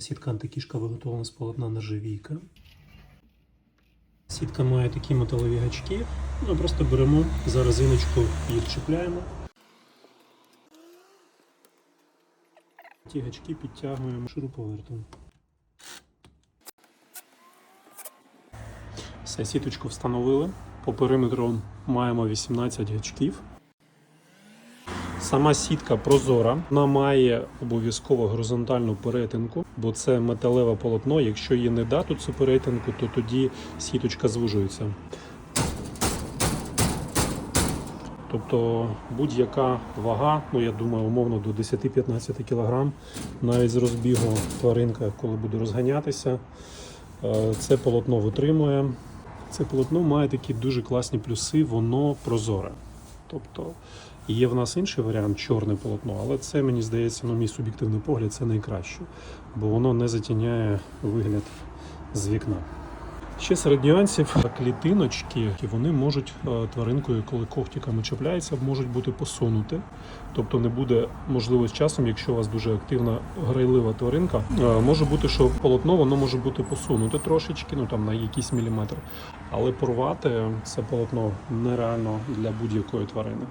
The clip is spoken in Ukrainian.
Сітка антикішка виготовлена з полотна нержавійка. Сітка має такі металеві гачки. Ми просто беремо за резиночку, їх чіпляємо. Ті гачки підтягуємо шуруповертом. Все, сіточку встановили. По периметру маємо 18 гачків. Сама сітка прозора, вона має обов'язково горизонтальну перетинку, бо це металеве полотно. Якщо її не дати цю перетинку, то тоді сіточка звужується. Тобто будь-яка вага, ну я думаю, умовно до 10-15 кг, навіть з розбігу тваринка, коли буде розганятися, е, це полотно витримує. Це полотно має такі дуже класні плюси, воно прозоре. Тобто є в нас інший варіант чорне полотно, але це мені здається, ну мій суб'єктивний погляд, це найкраще, бо воно не затіняє вигляд з вікна. Ще серед нюансів клітиночки, вони можуть е, тваринкою, коли когтиками чіпляються, можуть бути посунути. Тобто не буде можливо з часом, якщо у вас дуже активна грайлива тваринка, е, може бути, що полотно воно може бути посунуте трошечки, ну там на якийсь міліметр. Але порвати це полотно нереально для будь-якої тварини.